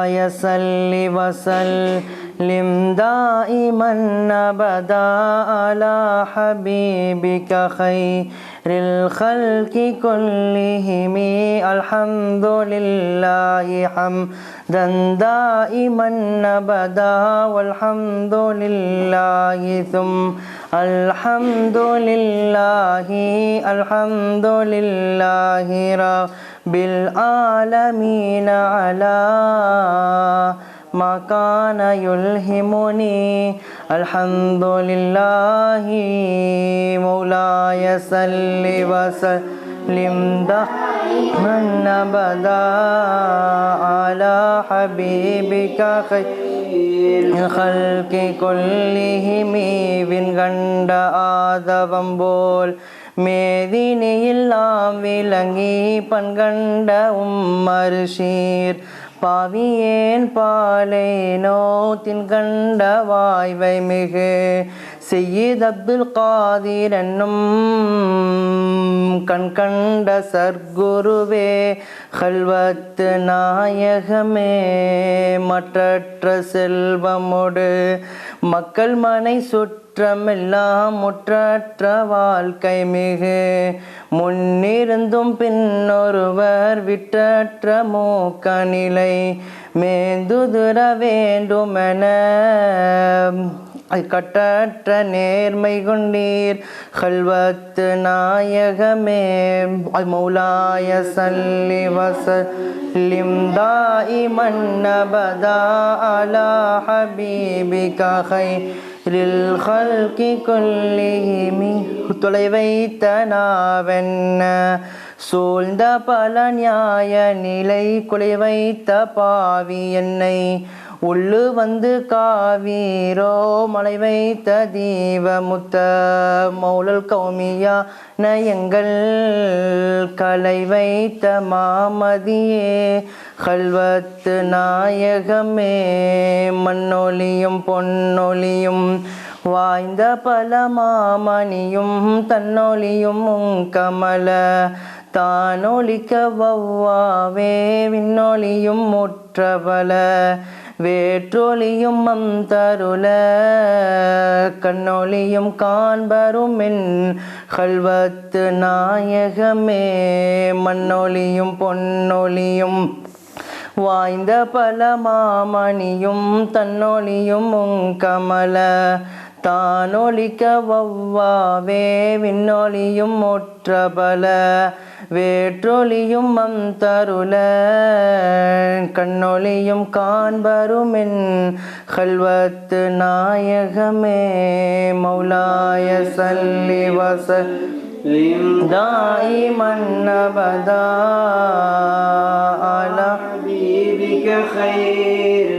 مولاي صل وسلم دائما أبدا على حبيبك خير الخلق كلهم. الحمد لله حمدا دائما أبدا والحمد لله. ثم الحمد لله الحمد لله رب بالعالمين على ما كان يلهمني. الحمد لله مولاي سل وسلم دائما أبدا على حبيبك خير الخلق كلهم من غند آدم بول மேதினியெல்லாம் விளங்கி பண்கண்ட உம்மருஷீர். பாவியேன் பாலேனோ தின்கண்ட வாய்வை மிகு. செய்யத் அப்துல் காதீர் என்னும் கண்கண்ட சர்க்குருவே கல்வத்து நாயகமே மற்றற்ற செல்வமோடு மக்கள் மனை குற்றமெல்லாம் முற்றற்ற வாழ்க்கை மிகு. முன்னிருந்தும் பின்னொருவர் விற்றற்ற மூக்க நிலை மேந்துதுர வேண்டுமென கட்டற்ற நேர்மை கொண்டீர் கல்வத்து நாயகமே. மௌலாய சல்லி வசல்லிம் தாய் மன்னபதா அலா ஹபீபி கஹை ஹல்கி கொல்லிஹிமி. தொலை வைத்த நாவென்ன? சூழ்ந்த பல நியாய நிலை குலை வைத்த பாவி என்னை. உள்ளு வந்து காவீரோ மலை வைத்த தீவமுத்த மௌலல் கௌமியா நயங்கள் கலை வைத்த மாமதியே கல்வத்து நாயகமே மண்ணொலியும் பொன்னொலியும் வாய்ந்த பல மாமணியும் தன்னொலியும் கமல தானொலிக்க வௌவாவே விண்ணொலியும் முற்றபல வேற்றொலியும் மந்தருள கண்ணொலியும் காண்பருமென் கல்வத்து நாயகமே. மண்ணொலியும் பொன்னொலியும் வாய்ந்த பல மாமணியும் தன்னொலியும் கமல. தானொலிக்க வவ்வாவே விண்ணொலியும் ஒற்றபல வேற்றொலியும் அந்தருள கண்ணொலியும் காண்பருமென் கல்வத்து நாயகமே மௌலாய சல்லி வசல் دائما ابدا على حبيبك خير الخلق كلهم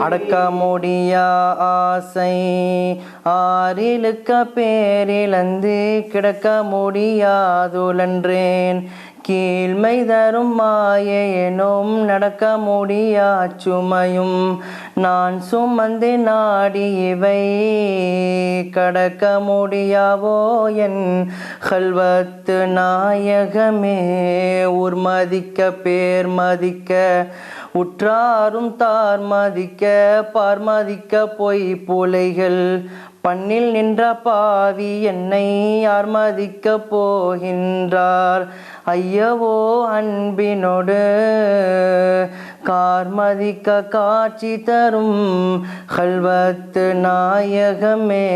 அடக்க முடியா ஆசை. ஆறிலுக்க பேரிழந்து கிடக்க முடியாதுலன்றேன். கீழ்மை தரும் மாயனும் நடக்க முடியா சுமையும் நான் சுமந்து நாடி இவை கடக்க முடியாவோ என் கல்வத்து நாயகமே. ஊர் மதிக்க பேர் மதிக்க உற்றாரும் தார் மதிக்க பார்மதிக்க பொய் புலைகள். பண்ணில் நின்ற பாவி என்னை யார் மதிக்க போகின்றார்? ஐயவோ அன்பினோடு கார்மதிக்க காட்சி தரும் ஹல்வத்து நாயகமே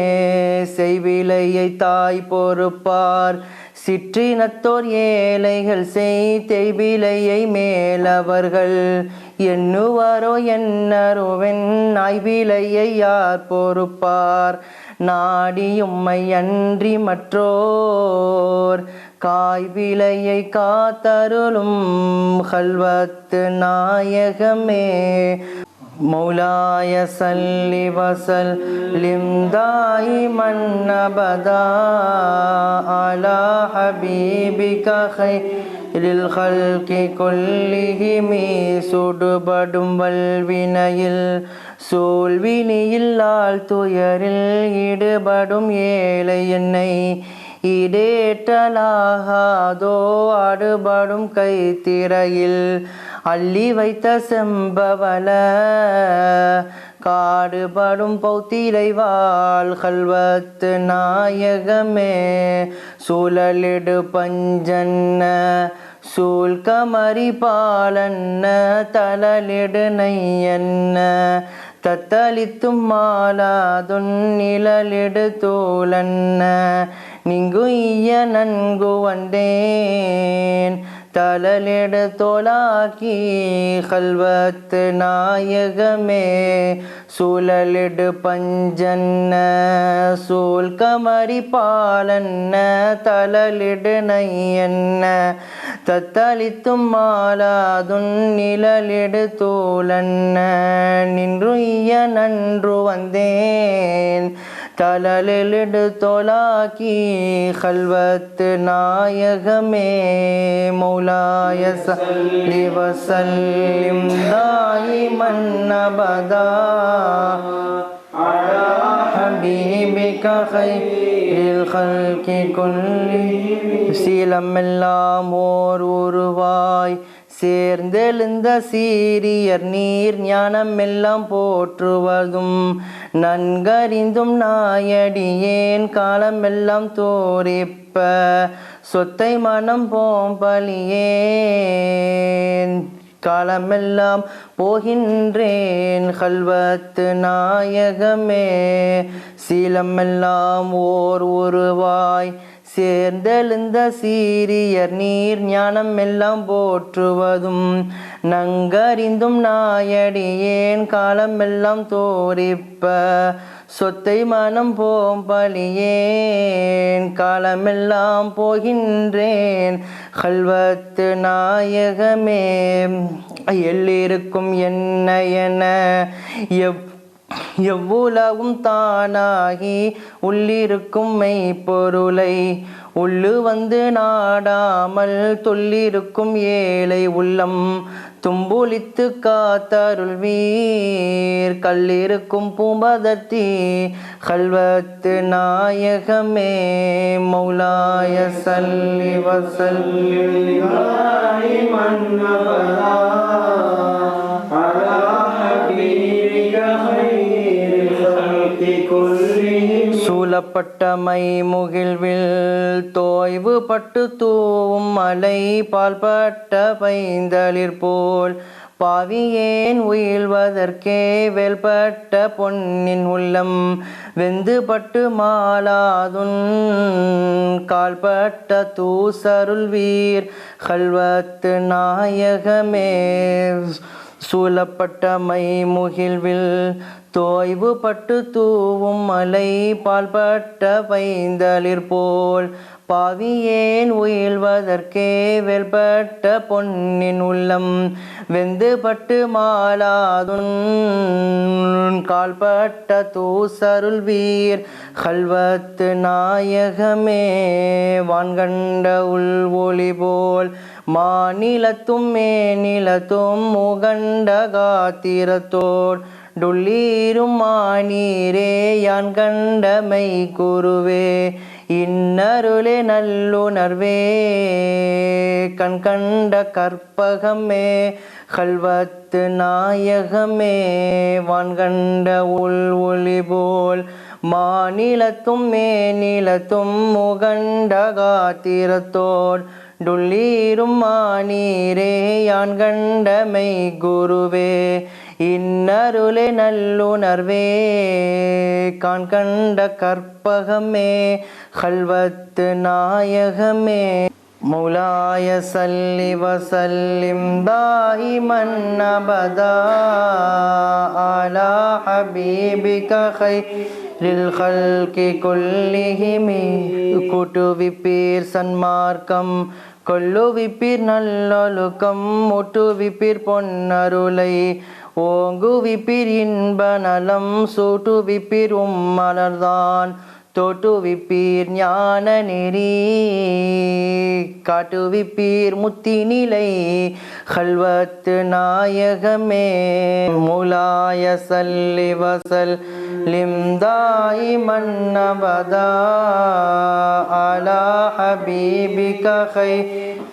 செய்விலையை தாய் பொறுப்பார். சிற்றினத்தோர் ஏழைகள் செய் தெய்விலையை மேலவர்கள் எண்ணுவாரோ என்னருவென் ஆய்விலையை யார் பொறுப்பார்? நாடியும்மை அன்றி மற்றோர். காய் விலையை காத்தருளும் கல்வத்து நாயகமே مولاي صل وسلم دائما ابدا على حبيبك خير الخلق كلهم சுடுபடும் வல்வினையில் சூழ்வினியில் துயரில் ஈடுபடும் ஏழை என்னை இடேட்டலாகாதோ அடுபடும் கைத்திரையில் அள்ளி வைத்த செம்பவள. காடுபடும் பௌத்திரை வாழ்கல்வத்து நாயகமே. சூழலிடு பஞ்சன்ன சூழ் கமரி பாலன்ன தளலிடு நையன்ன. தத்தளித்தும் மாலாதுன் நிழலிடு தோலன்ன நிங்கு நன்கு வந்தேன். தளலிடு தோலாக்கி கல்வத்து நாயகமே. சூழலிடு பஞ்சன்ன சூழ் கமரி பாலன்ன தளலிடு நையன்ன. தத்தளித்தும் மாலாதுன் நிழலிடு தூளன்ன நின்று நன்று வந்தேன். தளலிடு தோலாக்கி கல்வத்து நாயகமே மௌலாய சல்லி வசல்லிம் தாயிமன் அபதா على حبيبك خير الخلق كلهم சீலமெல்லாம் ஓர் உருவாய் சேர்ந்தெழுந்த சீரியர் நீர் ஞானமெல்லாம் போற்றுவதும் நன்கறிந்தும் நாயடியேன் காலமெல்லாம் தோரிப்ப? சொத்தை மனம் போம்பலியேன் காலமெல்லாம் போகின்றேன் கல்வத்து நாயகமே. சீலமெல்லாம் ஓர் உருவாய் சேர்ந்தெழுந்த சீரியர் நீர் ஞானம் எல்லாம் போற்றுவதும் நங்கறிந்தும் நாயடியேன் காலமெல்லாம் தோரிப்ப? சொத்தை மனம் போம் பலியேன் காலமெல்லாம் போகின்றேன்? கல்வத்து நாயகமே எல்லிருக்கும் என்ன என எவ் எவ்வுலவும் தானாகி உள்ளிருக்கும் மெய்ப்பொருளை உள்ளு வந்து நாடாமல் தொல்லிருக்கும் ஏழை உள்ளம் தும்புளித்து காத்தருள்வீர். கல்லிருக்கும் பூம்பதத்தி கல்வத்து நாயகமே. மௌலாய சல்லி வசல்லி மன்னவரா புலப்பட்டமை முகிழ்வில் தோய்வு பட்டு தூவும் மலை பால்பட்ட பைந்தளிர் போல். பாவியேன் உயில்வதற்கே வேல்பட்ட பொன்னின் உள்ளம் வெந்து பட்டு மாலாதுன் கால்பட்ட தூசருள் வீர். கல்வத்து நாயகமே சூழப்பட்ட மை முகிழ்வில் தோய்வு பட்டு தூவும் மலை பால்பட்ட பைந்தளிர் போல் பாவியேன் உயில்வதற்கே வெல்பட்ட பொன்னின் உள்ளம் வெந்து பட்டு மாலாதுன் கால்பட்ட தூசருள் வீர் கல்வத்து நாயகமே வான்கண்ட உள் ஒளி போல் மாநிலத்தும் மேநிலத்தும் முகண்ட காத்திரத்தோர். டுள்ளீரும் மாநீரே யான் கண்டமை குருவே இன்னருளே நல்லுணர்வே. கண் கண்ட கற்பகமே கல்வத்து நாயகமே வான்கண்ட உள் ஒளி போல். மாநிலத்தும் மேநிலத்தும் முகண்ட காத்திரத்தோர். டுள்ளீரும் மானீரே யான் கண்டமை குருவே இன்னருளே நல்லுணர்வே. கான் கண்ட கற்பகமே ஹல்வத்து நாயகமே. முலாய சல்லி வசல்லிம் தாயி மன்னபதா ஆலா ஹபீபிக ஹை ரில் ஹல்கி கொல்லிகிமே. கூட்டுவிப்பீர் சன்மார்க்கம் கொள்ளுவிப்பீர் நல்லொழுக்கம் ஒட்டுவிப்பீர் பொன்னருளை. ஓங்குவிப்பீர் இன்ப நலம் சூட்டுவிப்பீர் உம்மலர்தான். தோட்டுவிப்பீர் ஞான நெறி காட்டுவிப்பீர் முத்தி நிலை. ஹல்வத்து நாயகமே முலாய சல்லி வசல் லிம்தாய் மன்னபதா அலா ஹபீபிக خير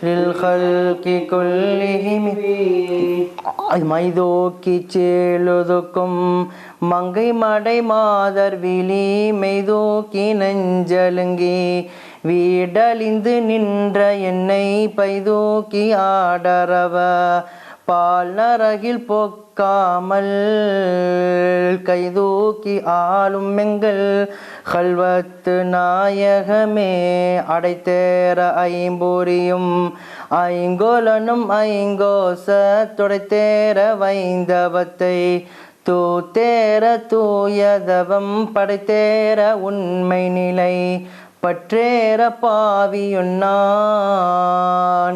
الخلق كلهم மைதோக்கி சேலுதுக்கும் மங்கை மடை மாதர் விழி மெய்தோக்கி நெஞ்சலுங்கி வீடழிந்து நின்ற என்னை பைதோக்கி ஆடரவ பால் நரகில் போக்காமல் கைதூக்கி ஆளும் எங்கள் கல்வத்து நாயகமே அடைத்தேற ஐம்பூரியும் ஐங்கோலனும் ஐங்கோச துடைத்தேற வைந்தவத்தை தூத்தேர தூயதவம் படைத்தேர உண்மை நிலை பற்றேற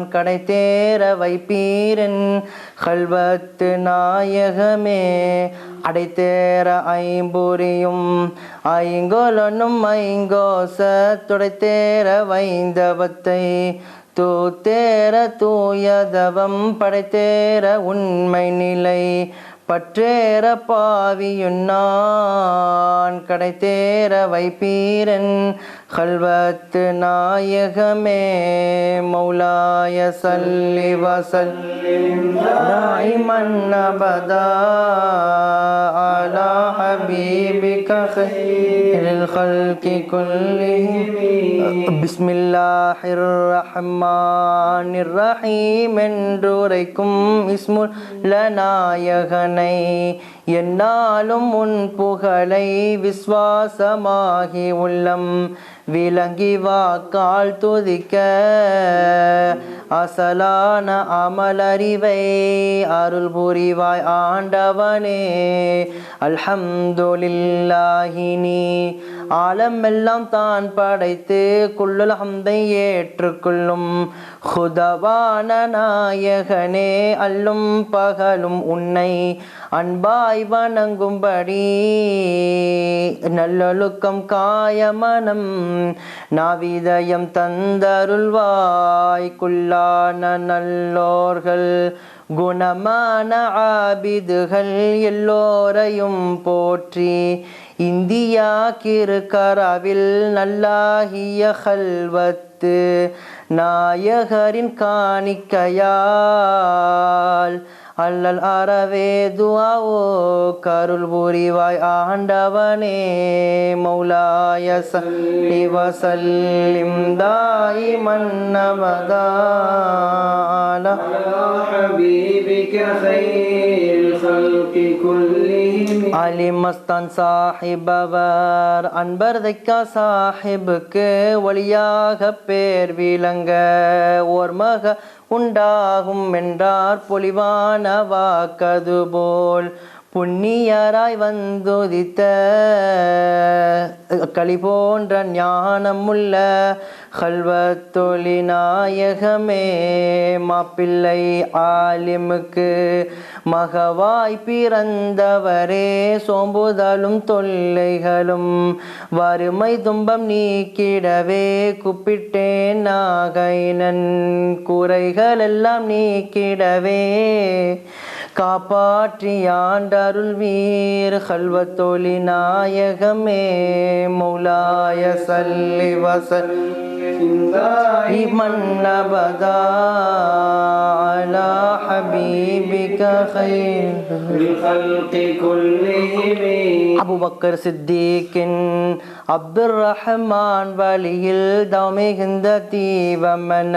கடை தேர வைப்பீரன் கல்வத்து நாயகமே. அடைத்தேர ஐம்பொறியும் ஐங்கோலனும் ஐங்கோச துடைத்தேர வைந்தவத்தை. தூத்தேர தூயதவம் படைத்தேர உண்மை நிலை. பற்றேற பாவியுன்னான். கடைத்தேர வைப்பீரன் கல்வத்து நாயகமே மௌலாய சல்லி வசல் மன்னபதா அலா ஹபீபிக خير الخلق كلهم بسم الله الرحمن الرحيم என்றுரைக்கும் இஸ்முல் லநாயகனை என்னாலும் உன் புகழை விஸ்வாசமாகி உள்ளம். விளங்கி வாக்கால் துதிக்க. அசலான அமலறிவை அருள் புரிவாய் ஆண்டவனே. அல்ஹம்துலில்லாஹினி ஆலமெல்லாம் தான் படைத்து குள்ளுல் ஹம்தை ஏற்றுக்கொள்ளும். ஹுதவான நாயகனே அல்லும் பகலும் உன்னை அன்பாய் வணங்கும்படி. நல்லொழுக்கம் காயமனம் நாவிதயம் தந்தருள்வாய். குள்ளான நல்லோர்கள் குணமான ஆபிதுகள் எல்லோரையும் போற்றி இந்தியா கிருக்கராவில் நல்லாகிய ஹல்வத்து நாயகரின் காணிக்கையால் அல்லல் அறவே துவாவோ கருள் புரிவாய் ஆண்டவனே மௌலாய சல்லி தாயி மன்னமதான ஹபீபிக சைல் الخلق كلهم அலிமஸ்தான் சாஹிப் அவர் அன்பர் தைக்கா சாஹிபுக்கு ஒளியாக பேர் விளங்க ஓர் மக உண்டாகும் என்றார் பொலிவான வாக்கது போல் புண்ணியராய் வந்துதித்த களி போன்ற ஞானமுள்ள கல்வத்தொழி நாயகமே மாப்பிள்ளை ஆலிமுக்கு மகவாய் பிறந்தவரே. சோம்புதலும் தொல்லைகளும் வறுமை துன்பம் நீக்கிடவே கூப்பிட்டேன் நாகைனன். குறைகளெல்லாம் நீக்கிடவே காப்பாற்றி ஆண்டருள் வீர் கல்வத்தொழி நாயகமே மௌலாய சல்லி வசல் மன்னபதா அலா ஹபீபிக خير الخلق كلهم அபுபக்கர் சித்திக்கின் அப்துர் ரஹ்மான் வழியில் தமிகுந்த தீவமன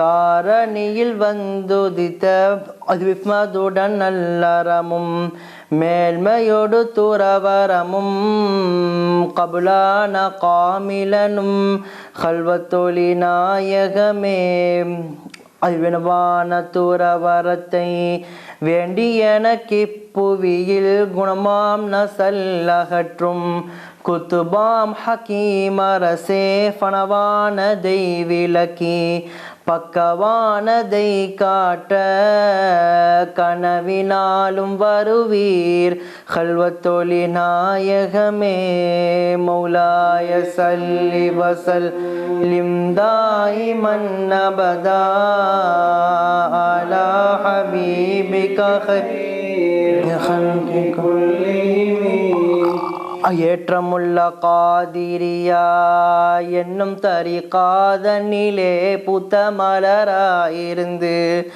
தாரணியில் வந்துதித்த விஸ்மதுடன் நல்லறமும் மேல்மையோடு துறவரமும் கபுலான காமிலனும் கல்வத்தொழி நாயகமே. அல்வினவான துறவரத்தை வேண்டியன கிப்புவியில் குணமாம் நசல்லகற்றும் குத்துபாம் ஹக்கீமரசே பணவான தெய்விலக்கி பக்கவானதை காட்ட கனவினாலும் வருவீர். ஹல்வத்தொழி நாயகமே மௌலாய சல்லி வசல் லிம்தாயி மன்னபதா அலா ஹபீபிக ஏற்றமுள்ள காதிரியா என்னும் தரிகாதனிலே புத்த மலராயிருந்து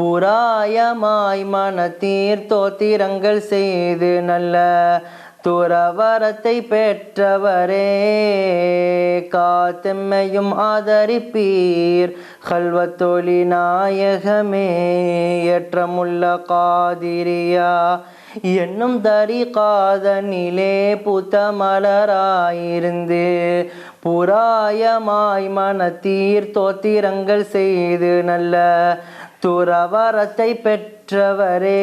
புராயமாய் மனத்தீர் தோத்திரங்கள் செய்து நல்ல துறவரத்தை பெற்றவரே. காத்தெம்மையும் ஆதரிப்பீர் கல்வத்தொலி நாயகமே. ஏற்றமுள்ள காதிரியா என்னும் தரிகாதனிலே புத்த மலராயிருந்து புராயமாய் தீர் தோத்திரங்கள் செய்து நல்ல துறவரத்தை பெற்றவரே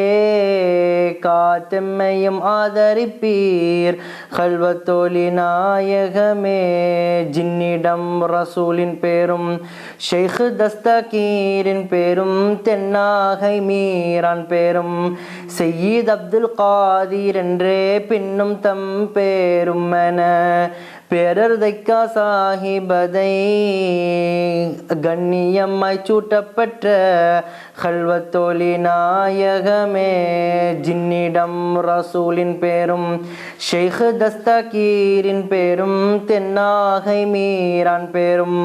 காத்தெம்மையும் ஆதரிப்பீர். கல்வத்தோழி நாயகமே ஜின்னிடம் ரசூலின் பேரும் ஷெய்ഖ് தஸ்தகீரின் பேரும் தென்னாகை மீரான் பேரும் செய்யீத் அப்துல் காதீர் என்றே பின்னும் தம் பேரும் என பேரர் தைக்கா சாஹிபதை கண்ணியம்மாய் சூட்டப்பட்ட ஹல்வத்தோலி நாயகமே. ஜின்னிடம் ரசூலின் பேரும் ஷெய்ഖ് தஸ்தகீரின் பேரும் தென்னாகை மீரான் பேரும்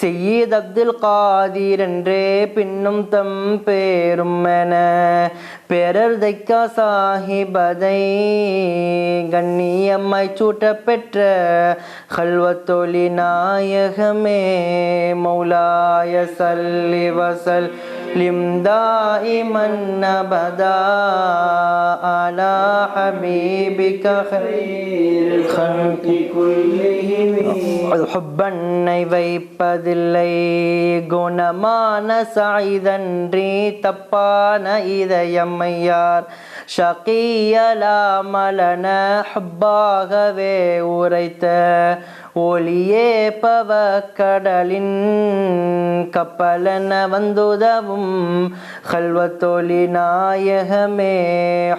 செய்யீத் அப்துல் காதீர் என்றே பின்னும் தம் பேரும் என. பேரர்தைக்கா சாஹிபதை கண்ணியம்மாய் சூட்டப்பெற்ற ஹல்வத்தொழி நாயகமே மௌலாய சல்லி வசல். லிம் தாயிமன் அபதா அலா ஹபீபிக خير الخلق كلهم ஹுப்பன்னை வைப்பதில்லை குணமான சாய்தன்றி தப்பான இதயம்மையார் ஷகியலாமலன ஹுப்பாகவே உரைத்த ஒளியே பவ கடலின் கப்பலன வந்துதவும் கல்வத்தொலி நாயகமே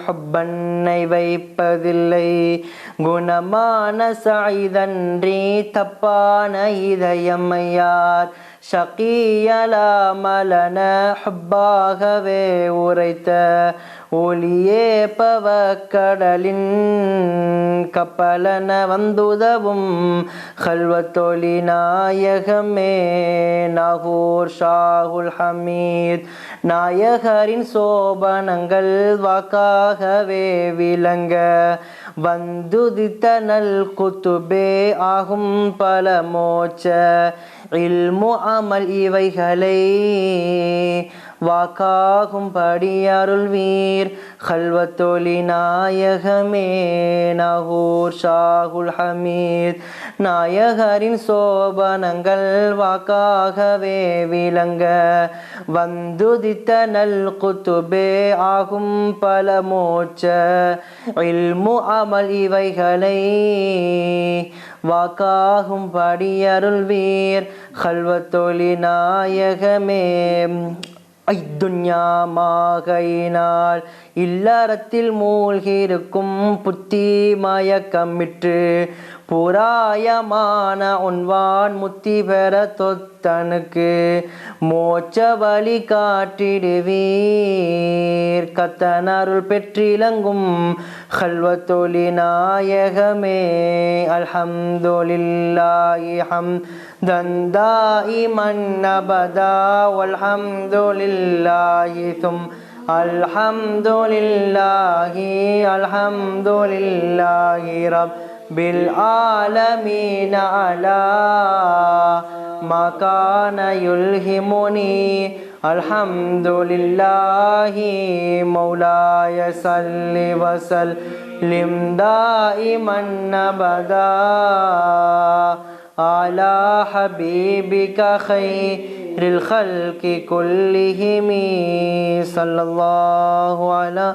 ஹப்பன்னை வைப்பதில்லை. குணமான சாய்தன்றி தப்பான இதயம்மையார் ஷகியலாமலன ஹப்பாகவே உரைத்த ஒளியே பவக்கடலின் கப்பலன வந்துதவும் ஹல்வத்தொழி நாயகமே நாகூர் ஷாகுல் ஹமீத். நாயகரின் சோபனங்கள் வாக்காகவே விளங்க வந்துதித்த நல் குத்துபே ஆகும் பல மோச்ச இல்மு அமல் இவைகளை வாக்காகும் அருள்வீர் கல்வத்தொலி நாயகமே நகூர் ஷாகுல் ஹமீத். நாயகரின் சோபனங்கள் வாக்காகவே விளங்க வந்துதித்த நல் குத்துபே ஆகும் பல மோச்ச. இல்மு அமல் இவைகளை வாக்காகும் படியருள்வீர். கல்வத்தொலி நாயகமே ஐத்துன்யாமாகையினால் இல்லறத்தில் மூழ்கியிருக்கும் புத்தி மயக்கமிட்டு புராயமான உன்வான் முத்தி பெற தொத்தனுக்கு மோச்ச வழி காட்டிடுவீர் கத்தனருள் பெற்றிலங்கும் கல்வத்தொலி நாயகமே அல்ஹம்துலில்லாஹி ஹம் தந்தாயி மன்னபதா வல்ஹம்துலில்லாஹி தும் الحمد لله الحمد لله رب العالمين على ما كان يلهمني. الحمد لله مولاي صل وسلم دائما أبدا على حبيبك خير الخلق كلهم. صلى الله على